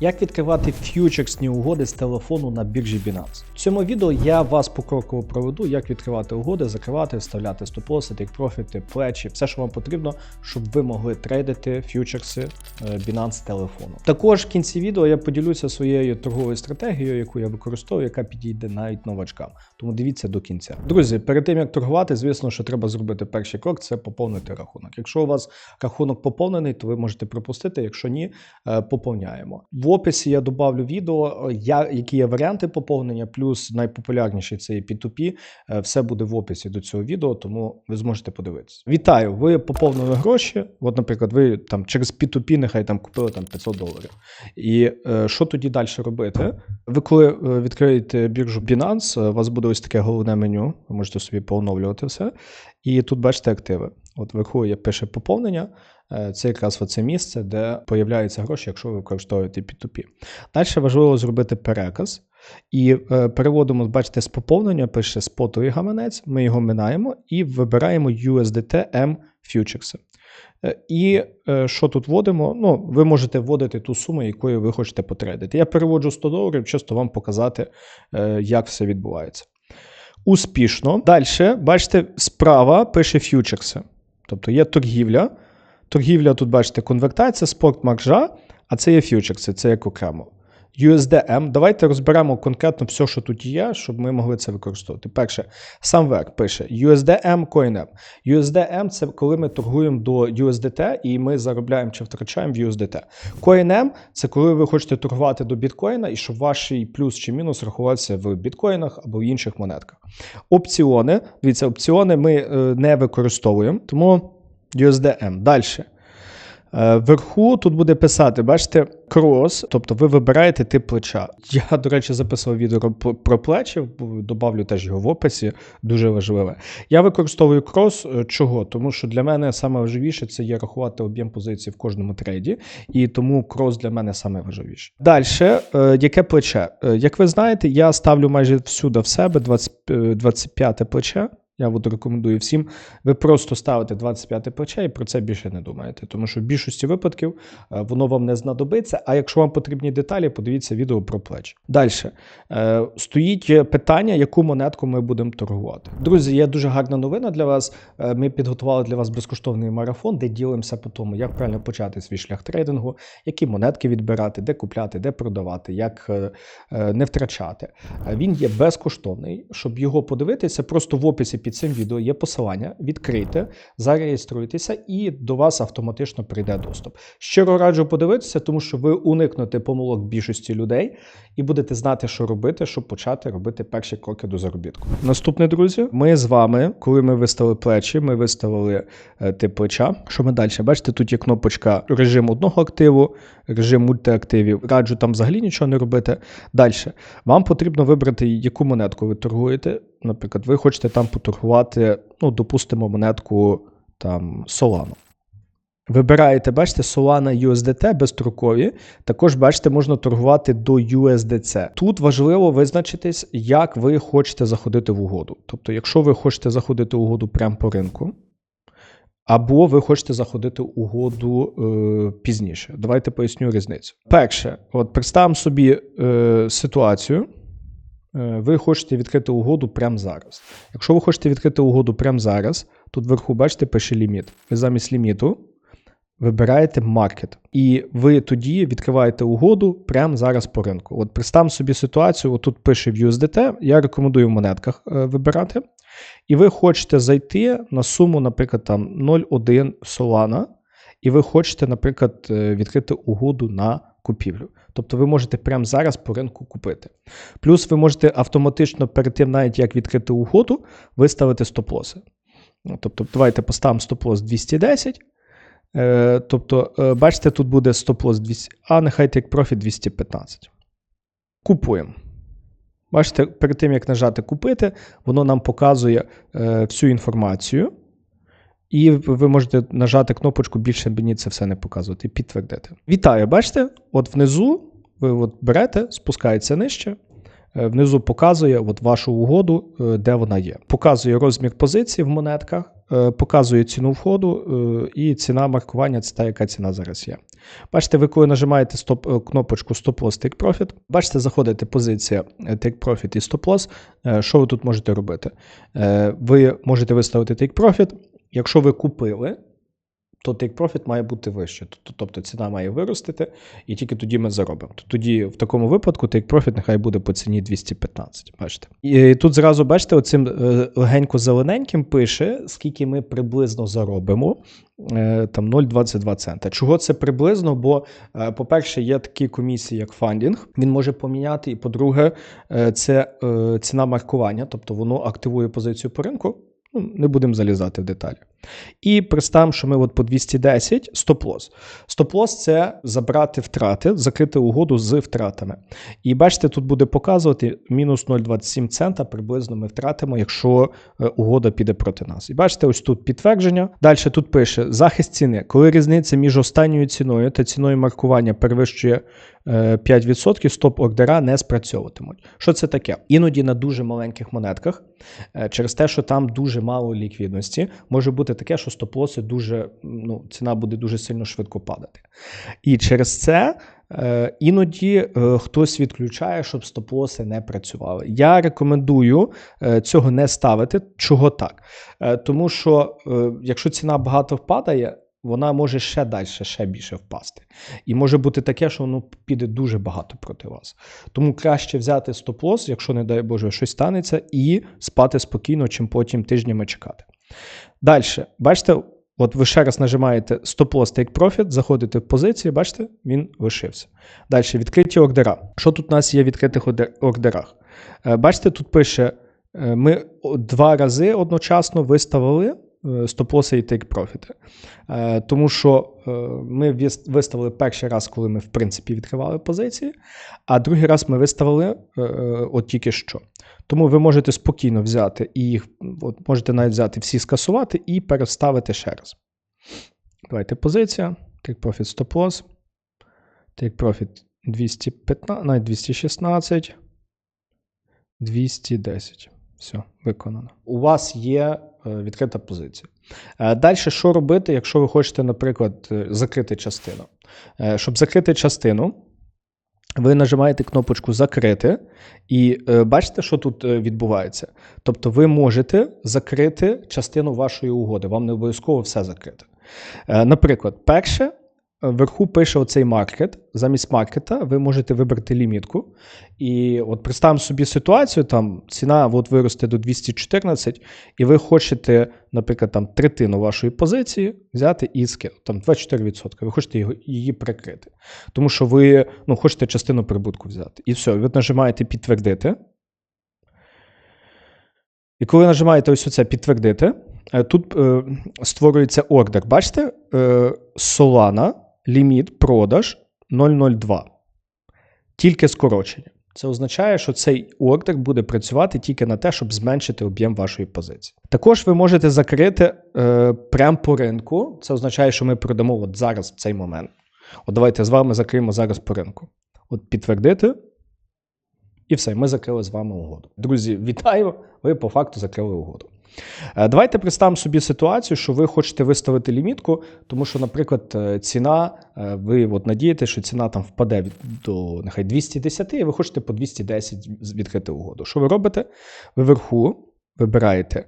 Як відкривати ф'ючерсні угоди з телефону на біржі Binance? В цьому відео я вас покроково проведу, як відкривати угоди, закривати, вставляти стоп-лоси, тейк-профіти, плечі, все, що вам потрібно, щоб ви могли трейдити ф'ючерси е, Binance телефону. Також в кінці відео я поділюся своєю торговою стратегією, яку я використовую, яка підійде навіть новачкам. Тому дивіться до кінця. Друзі, перед тим як торгувати, звісно, що треба зробити перший крок це поповнити рахунок. Якщо у вас рахунок поповнений, то ви можете пропустити. Якщо ні, е, поповняємо. В описі я добавлю відео, е, я, які є варіанти поповнення, плюс найпопулярніший це є P2P. Е, Все буде в описі до цього відео, тому ви зможете подивитися. Вітаю! Ви поповнили гроші. От, наприклад, ви там через P2P нехай там купили там 500 доларів. І е, що тоді далі робити? Ви коли е, відкриєте біржу Binance, у вас буде ось таке головне меню. Ви можете собі пооновлювати все. І тут бачите активи. От вверху є пише поповнення. Е, Це якраз оце місце, де появляються гроші, якщо ви використовуєте P2P. Далі важливо зробити переказ. І е, переводимо, бачите, з поповнення, пише спотовий гаманець, ми його минаємо і вибираємо USDT M Futures. Е, І що тут вводимо? Ну, ви можете вводити ту суму, якою ви хочете потрейдити. Я переводжу 100 доларів, чисто вам показати, як все відбувається. Успішно. Далі, бачите, справа пише фьючерси. Тобто є торгівля. Торгівля тут, бачите, конвертація, спорт маржа, а це є фьючерси, це як окремо. USDM. Давайте розберемо конкретно все, що тут є, щоб ми могли це використовувати. Перше, сам верх пише USDM, CoinM. USDM це коли ми торгуємо до USDT і ми заробляємо чи втрачаємо в USDT. CoinM це коли ви хочете торгувати до біткоїна і щоб ваш плюс чи мінус рахувався в біткоїнах або в інших монетках. Опціони. Дивіться, опціони ми е, не використовуємо, тому USDM. Далі. Е, Вверху тут буде писати, бачите, крос, тобто ви вибираєте тип плеча. Я, до речі, записував відео про- плечі, добавлю теж його в описі, дуже важливе. Я використовую крос. е, Чого? Тому що для мене саме важливіше це є рахувати об'єм позицій в кожному трейді, і тому крос для мене саме важливіше. Далі, яке плече? Е, Як ви знаєте, я ставлю майже всюди в себе 20, е, 25 плече. Я от рекомендую всім. Ви просто ставите 25 плече і про це більше не думаєте. Тому що в більшості випадків е, воно вам не знадобиться. А якщо вам потрібні деталі, подивіться відео про плечі. Далі стоїть питання, яку монетку ми будемо торгувати. Друзі, є дуже гарна новина для вас. Е, Ми підготували для вас безкоштовний марафон, де ділимося по тому, як правильно почати свій шлях трейдингу, які монетки відбирати, де купляти, де продавати, як е, е, не втрачати. Е, Він є безкоштовний. Щоб його подивитися, просто в описі під цим відео є посилання. Відкрийте, зареєструйтеся, і до вас автоматично прийде доступ. Щиро раджу подивитися, тому що ви уникнете помилок більшості людей і будете знати, що робити, щоб почати робити перші кроки до заробітку. Наступне, друзі, ми з вами, коли ми виставили плечі, ми виставили е, тип плеча. Що ми далі? Бачите, тут є кнопочка режим одного активу, режим мультиактивів. Раджу там взагалі нічого не робити. Далі. Вам потрібно вибрати, яку монетку ви торгуєте. Наприклад, ви хочете там поторгувати, ну, допустимо, монетку там Solana. Вибираєте, бачите, Solana USDT безстрокові. Також, бачите, можна торгувати до USDC. Тут важливо визначитись, як ви хочете заходити в угоду. Тобто, якщо ви хочете заходити в угоду прямо по ринку, або ви хочете заходити в угоду е, пізніше. Давайте поясню різницю. Перше, от представимо собі е, ситуацію. Е, Ви хочете відкрити угоду прямо зараз. Якщо ви хочете відкрити угоду прямо зараз, тут вверху, бачите, пише ліміт. Ви замість ліміту вибираєте маркет. І ви тоді відкриваєте угоду прямо зараз по ринку. От представимо собі ситуацію, от тут пише в USDT, я рекомендую в монетках е, вибирати. І ви хочете зайти на суму, наприклад, там 0,1 Solana, і ви хочете, наприклад, е, відкрити угоду на купівлю. Тобто ви можете прямо зараз по ринку купити. Плюс ви можете автоматично перед тим, навіть як відкрити угоду, виставити стоп-лоси. Ну, Тобто, давайте поставимо стоп-лос 210. Е, Тобто, е, бачите, тут буде стоп-лос 200, а нехай take profit 215. Купуємо. Бачите, перед тим, як нажати купити, воно нам показує е, всю інформацію. І ви можете нажати кнопочку більше мені це все не показувати, і підтвердити. Вітаю, бачите? От внизу ви от берете, спускається нижче. е, Внизу показує от вашу угоду, е, де вона є. Показує розмір позиції в монетках, е, показує ціну входу, і ціна маркування це та, яка ціна зараз є. Бачите, ви коли нажимаєте стоп, кнопочку Stop Loss Take Profit, бачите, заходите позиція Take Profit і Stop Loss. Що ви тут можете робити? Ви можете виставити Take Profit. Якщо ви купили, то take profit має бути вище. Тобто, ціна має виростити, і тільки тоді ми заробимо. Тоді в такому випадку take profit нехай буде по ціні 215. Бачите? І тут зразу бачите, оцим е, легенько зелененьким пише, скільки ми приблизно заробимо. е, Там 0,22 цента. Чого це приблизно? Бо, е, по-перше, є такі комісії, як фандінг. Він може поміняти. І по-друге, це ціна маркування, тобто воно активує позицію по ринку. Ну, Не будемо залізати в деталі. І представимо, що ми от по 210 стоп-лос. Стоп-лос – це забрати втрати, закрити угоду з втратами. І бачите, тут буде показувати мінус 0,27 цента приблизно ми втратимо, якщо е, угода піде проти нас. І бачите, ось тут підтвердження. Далі тут пише захист ціни. Коли різниця між останньою ціною та ціною маркування перевищує е, 5%, стоп-ордера не спрацьовуватимуть. Що це таке? Іноді на дуже маленьких монетках, е, через те, що там дуже мало ліквідності, може бути таке, що стоп-лоси дуже, ну, ціна буде дуже сильно швидко падати. І через це е, іноді е, хтось відключає, щоб стоп-лоси не працювали. Я рекомендую е, цього не ставити. Чого так? Тому що якщо ціна багато впадає, вона може ще далі, ще більше впасти. І може бути таке, що воно піде дуже багато проти вас. Тому краще взяти стоп-лос, якщо, не дай Боже, щось станеться, і спати спокійно, чим потім тижнями чекати. Далі, бачите, от ви ще раз нажимаєте Stop-Loss Take Profit, заходите в позиції, бачите, він лишився. Далі, відкриті ордера. Що тут у нас є в відкритих ордерах? Е, Бачите, тут пише: е, ми два рази одночасно виставили стоп-лоси і take профіти. Е, Тому що е, ми виставили перший раз, коли ми в принципі відкривали позиції, а другий раз ми виставили е, е, от тільки що. Тому ви можете спокійно взяти і їх, от можете навіть взяти всі скасувати і переставити ще раз. Давайте позиція. Loss. Take profit 215, навіть 216. 210. Все, виконано. У вас є е, відкрита позиція. Е, Далі, що робити, якщо ви хочете, наприклад, е, закрити частину? Е, Щоб закрити частину, ви нажимаєте кнопочку Закрити, і е, бачите, що тут е, відбувається. Тобто, ви можете закрити частину вашої угоди. Вам не обов'язково все закрити. Е, Наприклад, перше, е, вверху пише оцей маркет. Замість маркета ви можете вибрати лімітку. І от представимо собі ситуацію: там ціна от виросте до 214, і ви хочете, наприклад, там третину вашої позиції взяти і скинути, там 24%. Ви хочете його, її прикрити. Тому що ви ну, хочете частину прибутку взяти. І все, ви нажимаєте підтвердити. І коли нажимаєте ось оце підтвердити, е, тут е, створюється ордер. Бачите? Е, Solana, ліміт, продаж 002. Тільки скорочення. Це означає, що цей ордер буде працювати тільки на те, щоб зменшити об'єм вашої позиції. Також ви можете закрити е, прямо по ринку. Це означає, що ми продамо от зараз в цей момент. От давайте з вами закриємо зараз по ринку. От підтвердити. І все, ми закрили з вами угоду. Друзі, вітаю! Ви по факту закрили угоду. Е, Давайте представимо собі ситуацію, що ви хочете виставити лімітку, тому що, наприклад, е, ціна, е, ви от надієте, що ціна там впаде до нехай 210, і ви хочете по 210 відкрити угоду. Що ви робите? Ви вверху вибираєте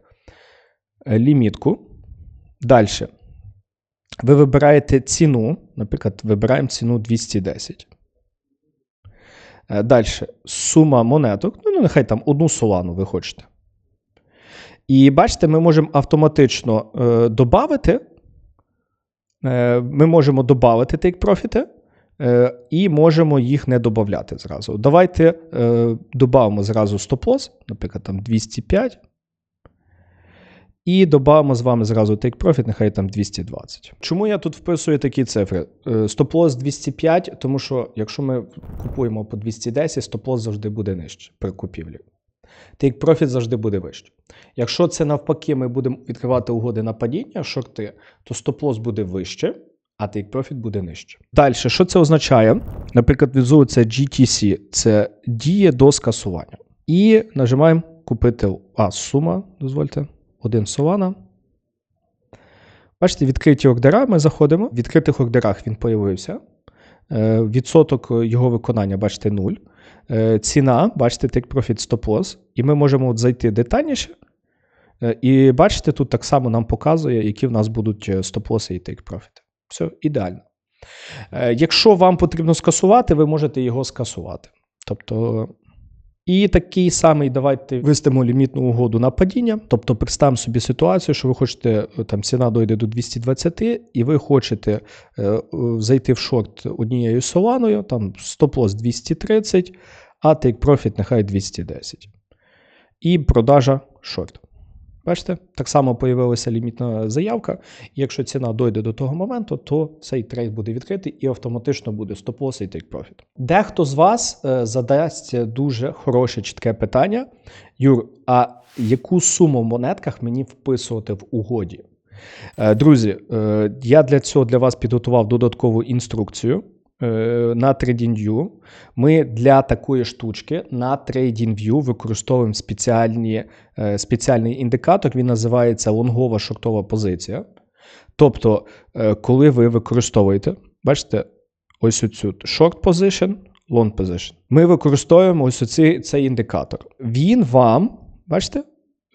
лімітку. Далі. Ви вибираєте ціну, наприклад, вибираємо ціну 210. Далі. Сума монеток, ну, ну, нехай там одну солану ви хочете. І бачите, ми можемо автоматично е, додати. Е, ми можемо додати take профіти е, і можемо їх не додати зразу. Давайте е, додамо зразу стоп-лосс, наприклад, там 205. І додамо з вами зразу take profit, нехай там 220. Чому я тут вписую такі цифри? Е, Стоп-лосс 205, тому що якщо ми купуємо по 210, стоп-лосс завжди буде нижче при купівлі. Take profit завжди буде вище. Якщо це навпаки, ми будемо відкривати угоди на падіння, шорти, то стоп-лосс буде вище, а take profit буде нижче. Далі, що це означає? Наприклад, це GTC, це діє до скасування. І нажимаємо купити. А, сума, дозвольте, один Solana. Бачите, відкриті ордера, ми заходимо. В відкритих ордерах він появився. Е, Відсоток його виконання, бачите, 0. Е, Ціна, бачите, take profit stop loss. І ми можемо от зайти детальніше. Е, І бачите, тут так само нам показує, які в нас будуть е, стоп-лоси і take profit. Все ідеально. Е, Якщо вам потрібно скасувати, ви можете його скасувати. Тобто. І такий самий давайте вистимо лімітну угоду на падіння. Тобто представимо собі ситуацію, що ви хочете, е, там ціна дойде до 220, і ви хочете е, е, зайти в шорт однією соланою, там стоп-лосс 230, а take профіт нехай 210. І продажа шорт. Бачите, так само появилася лімітна заявка. Якщо ціна дойде до того моменту, то цей трейд буде відкритий і автоматично буде стоп-лосс і profit. Дехто з вас е, задасть дуже хороше чітке питання: Юр, а яку суму в монетках мені вписувати в угоді? Е, Друзі, е, я для цього для вас підготував додаткову інструкцію на TradingView. Ми для такої штучки на TradingView використовуємо спеціальні, е, спеціальний індикатор, він називається лонгова шортова позиція. Тобто, е, коли ви використовуєте, бачите, ось оцю short position, long position, ми використовуємо ось оці, цей індикатор. Він вам, бачите,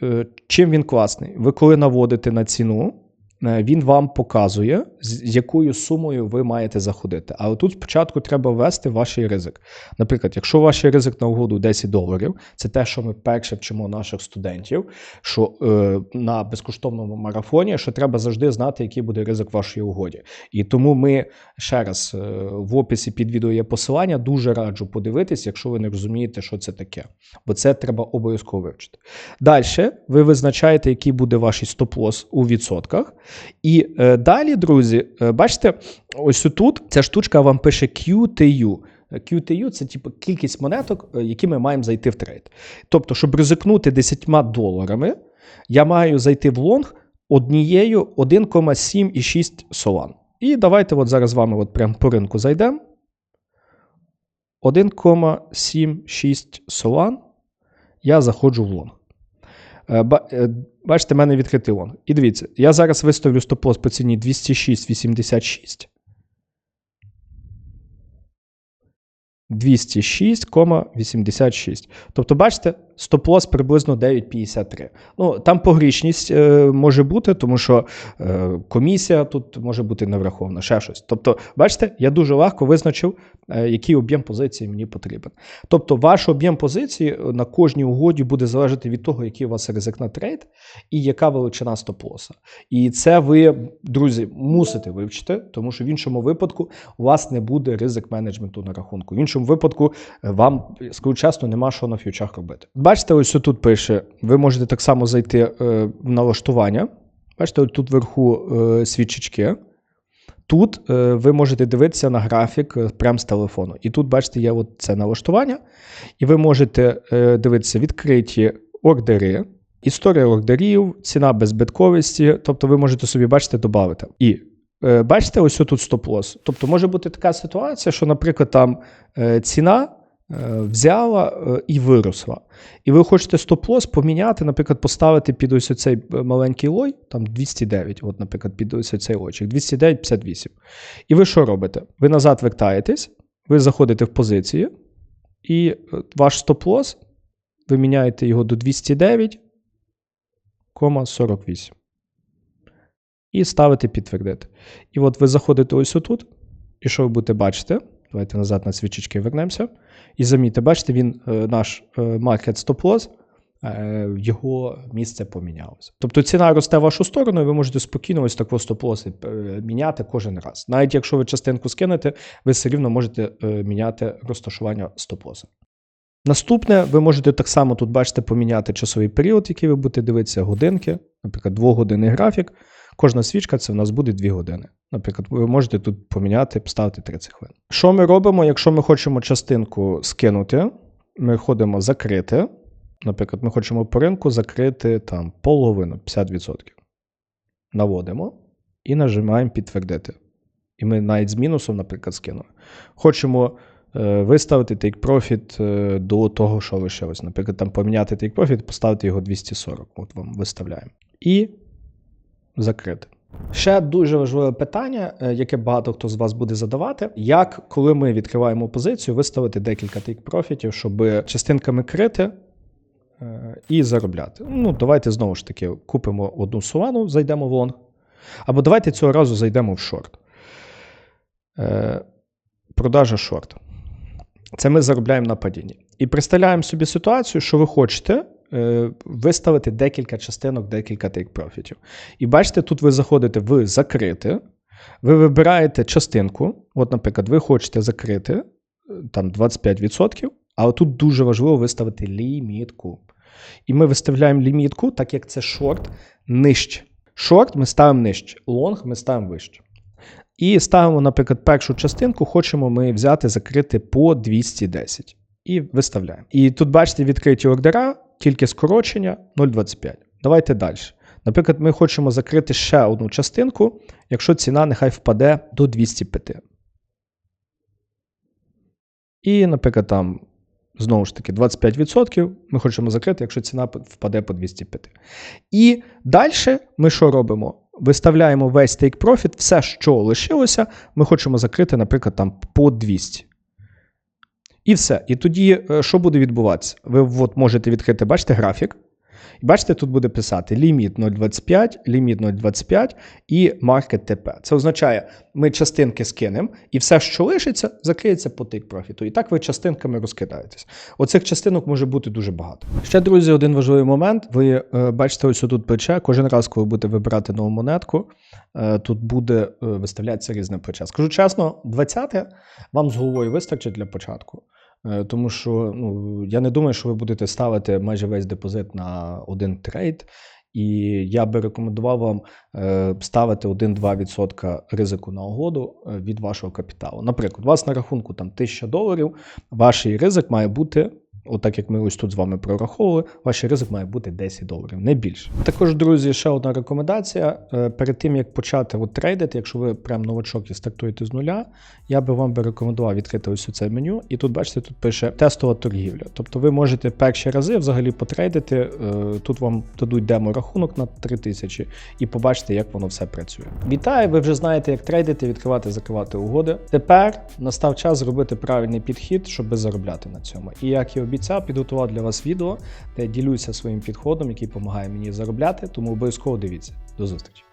е, чим він класний? Ви коли наводите на ціну, е, він вам показує, з якою сумою ви маєте заходити. Але тут спочатку треба ввести ваш ризик. Наприклад, якщо ваш ризик на угоду 10 доларів, це те, що ми перше вчимо наших студентів, що е, на безкоштовному марафоні, що треба завжди знати, який буде ризик в вашій угоді. І тому ми ще раз е, в описі під відео є посилання. Дуже раджу подивитись, якщо ви не розумієте, що це таке. Бо це треба обов'язково вивчити. Далі ви визначаєте, який буде ваш стоп-лосс у відсотках. І е, далі, друзі, е, бачите, ось тут ця штучка вам пише QTU. QTU це типу кількість монеток, е, які ми маємо зайти в трейд. Тобто, щоб ризикнути 10 доларами, я маю зайти в лонг однією 1,7,6 солан. І давайте от зараз з вами от прямо по ринку зайдемо. 1,76 солан. Я заходжу в лонг. Ба- Бачите, мене відхитило. І дивіться, я зараз виставлю стоп-лосс по ціні 206,86. 206,86. Тобто, бачите, стоп-лосс приблизно 9,53. Ну, там погрішність е, може бути, тому що е, комісія тут може бути не врахована, ще щось. Тобто, бачите, я дуже легко визначив, е, який об'єм позиції мені потрібен. Тобто, ваш об'єм позиції на кожній угоді буде залежати від того, який у вас ризик на трейд і яка величина стоп-лоса. І це ви, друзі, мусите вивчити, тому що в іншому випадку у вас не буде ризик менеджменту на рахунку. В іншому випадку е, вам, скажу чесно, нема що на фьючах робити. Бачите, ось тут пише: ви можете так само зайти е, в налаштування. Бачите, ось тут вверху е, свічечки. Тут е, ви можете дивитися на графік прямо з телефону. І тут, бачите, є от це налаштування, і ви можете дивитися відкриті ордери, історія ордерів, ціна беззбитковості. Тобто ви можете собі, бачите, додати. І бачите, ось тут стоп-лосс. Тобто може бути така ситуація, що, наприклад, там ціна. Е, Взяла е, і виросла. І ви хочете стоп-лосс поміняти, наприклад, поставити під ось цей маленький лой, там 209, от, наприклад, під ось цей лойчик, 209,58. І ви що робите? Ви назад вертаєтесь, ви заходите в позиції, і е, ваш стоп-лосс, ви міняєте його до 209,48. І ставите підтвердити. І от ви заходите ось отут, і що ви будете бачити? Давайте назад на свічечки вернемося. І замітьте, бачите, він, е, наш stop loss, е, його місце помінялося. Тобто ціна росте в вашу сторону, і ви можете спокійно ось такого стоп-лосс е, міняти кожен раз. Навіть якщо ви частинку скинете, ви все рівно можете міняти розташування стоп-лоса. Наступне, ви можете так само тут бачите поміняти часовий період, який ви будете дивитися, годинки, наприклад, двогодинний графік. Кожна свічка це в нас буде 2 години. Наприклад, ви можете тут поміняти, поставити 30 хвилин. Що ми робимо, якщо ми хочемо частинку скинути? Ми ходимо закрити. Наприклад, ми хочемо по ринку закрити там половину, 50%. Наводимо і нажимаємо підтвердити. І ми навіть з мінусом, наприклад, скинули. Хочемо е, виставити take profit е, до того, що лишилось. Наприклад, там поміняти take profit, поставити його 240. От вам виставляємо. І закрити. Ще дуже важливе питання, е, яке багато хто з вас буде задавати: як, коли ми відкриваємо позицію, виставити декілька тейк профітів, щоб частинками крити е, і заробляти. Ну, давайте знову ж таки купимо одну сувану, зайдемо в лонг. Або давайте цього разу зайдемо в шорт. Е, Продажа шорт. Це ми заробляємо на падінні. І представляємо собі ситуацію, що ви хочете виставити декілька частинок, декілька тейк профітів. І бачите, тут ви заходите в закрити, ви вибираєте частинку. От, наприклад, ви хочете закрити е, там 25%, але тут дуже важливо виставити лімітку. І ми виставляємо лімітку, так як це шорт нижче. Шорт ми ставимо нижче, лонг ми ставимо вище. І ставимо, наприклад, першу частинку, хочемо ми взяти, закрити по 210. І виставляємо. І тут бачите відкриті ордера, тільки скорочення 0,25. Давайте далі. Наприклад, ми хочемо закрити ще одну частинку, якщо ціна нехай впаде до 205. І, наприклад, там знову ж таки 25% ми хочемо закрити, якщо ціна впаде по 205. І далі ми що робимо? Виставляємо весь profit, все, що лишилося, ми хочемо закрити, наприклад, там по 200. І все. І тоді е, що буде відбуватися? Ви от можете відкрити, бачите, графік. І бачите, тут буде писати ліміт 0,25, ліміт 0,25 і market TP. Це означає, ми частинки скинемо, і все, що лишиться, закриється по тик профіту. І так ви частинками розкидаєтесь. Оцих частинок може бути дуже багато. Ще, друзі, один важливий момент. Ви е, бачите, ось тут плече. Кожен раз, коли будете вибирати нову монетку, е, тут буде е, виставлятися різне плече. Скажу чесно, 20 вам з головою вистачить для початку. Е, Тому що ну, я не думаю, що ви будете ставити майже весь депозит на один трейд. І я би рекомендував вам е, ставити 1-2% ризику на угоду е, від вашого капіталу. Наприклад, у вас на рахунку там 1000 доларів, ваш ризик має бути. Отак як ми ось тут з вами прораховували, ваш ризик має бути 10 доларів, не більше. Також, друзі, ще одна рекомендація. Е, Перед тим як почати от трейдити, якщо ви прям новачок і стартуєте з нуля, я би вам би рекомендував відкрити ось це меню. І тут, бачите, тут пише тестова торгівля. Тобто ви можете перші рази взагалі потрейдити. е, Тут вам дадуть демо-рахунок на 3000 і побачите, як воно все працює. Вітаю! Ви вже знаєте, як трейдити, відкривати, закривати угоди. Тепер настав час зробити правильний підхід, щоб заробляти на цьому. І як і обіцяв, підготував для вас відео, де ділюся своїм підходом, який допомагає мені заробляти. Тому обов'язково дивіться. До зустрічі!